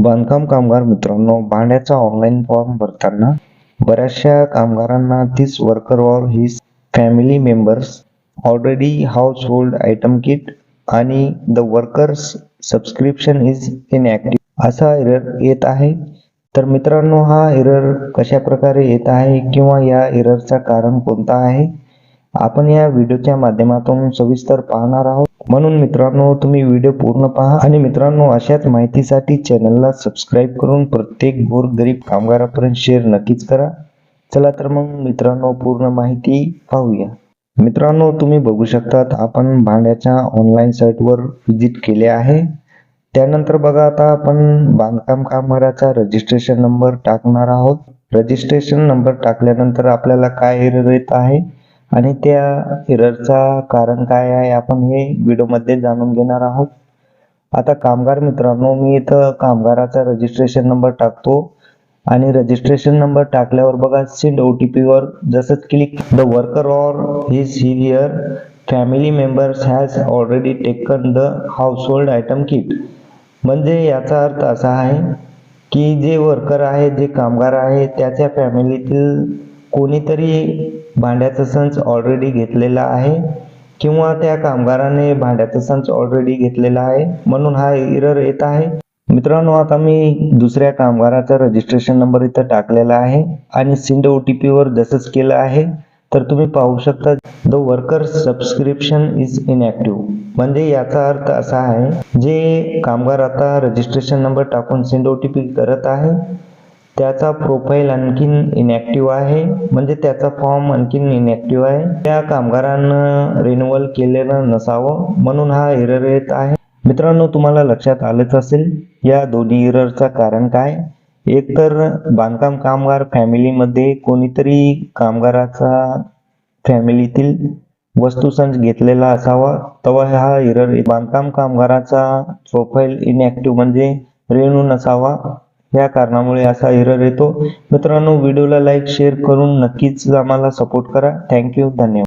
बांधकाम कामगार मित्रांनो भाड्याचा ऑनलाईन फॉर्म भरताना बऱ्याचशा कामगारांना this worker or his family members already household item kit आणि the workers subscription is inactive असा एरर येत आहे. तर मित्रांनो हा एरर कशा प्रकारे येत आहे किंवा या एररचा कारण कोणता आहे? आपण या व्हिडिओच्या माध्यमातून सविस्तर पाहणार आहोत. म्हणून मित्रांनो तुम्ही व्हिडिओ पूर्ण पहा आणि मित्रांनो अशाच माहितीसाठी चॅनलला सबस्क्राईब करून प्रत्येक गोरगरीब कामगारापर्यंत शेअर नक्कीच करा. चला तर मग मित्रांनो पूर्ण माहिती पाहूया. मित्रांनो तुम्ही बघू शकतात आपण भांड्याच्या ऑनलाईन साईटवर व्हिजिट केले आहे. त्यानंतर बघा आता आपण बांधकाम कामगाराचा रजिस्ट्रेशन नंबर टाकणार आहोत. रजिस्ट्रेशन नंबर टाकल्यानंतर आपल्याला काय एरर येत आहे? आणि त्या एररचा कारण काय आहे आपण हे व्हिडिओमध्ये जाणून घेणार आहोत. आता कामगार मित्रांनो मी इथं कामगाराचा रजिस्ट्रेशन नंबर टाकतो. आणि रजिस्ट्रेशन नंबर टाकल्यावर बघा सेंड ओ टी पीवर जसंच click the worker or his her family members has already taken the household item kit म्हणजे याचा अर्थ असा आहे की जे वर्कर आहे जे कामगार आहे त्याच्या फॅमिलीतील कोणीतरी भांड्याचा संच ऑलरेडी घेतलेला आहे किंवा त्या कामगाराने भांड्याचा संच ऑलरेडी घेतलेला आहे म्हणून हा एरर येत आहे. मित्रांनो आता मी दुसऱ्या कामगाराचा रजिस्ट्रेशन नंबर इथं टाकलेला आहे आणि सिंड ओ टी पीवर जसंच केलं आहे तर तुम्ही पाहू शकता the worker subscription is inactive म्हणजे याचा अर्थ असा आहे जे कामगार आता रजिस्ट्रेशन नंबर टाकून सिंड ओ टी पी करत आहे त्याचा प्रोफाईल आणखीन इनॅक्टिव्ह आहे. म्हणजे त्याचा फॉर्म आणखीन इनॅक्टिव्ह आहे. त्या कामगारांना रिन्युअल केलेलं नसावं म्हणून हा एरर येत आहे. मित्रांनो तुम्हाला लक्षात आलंच असेल या दोन्ही एररचं कारण काय? एक तर बांधकाम कामगार फॅमिलीमध्ये कोणीतरी कामगाराचा फॅमिलीतील वस्तुसंच घेतलेला असावा तेव्हा हा एरर बांधकाम कामगाराचा प्रोफाईल इनॅक्टिव्ह म्हणजे रेणू नसावा. या कारणामुळे असा एरर येतो. मित्रांनो व्हिडिओला लाईक शेअर करून नक्कीच आम्हाला सपोर्ट करा. थँक्यू धन्यवाद.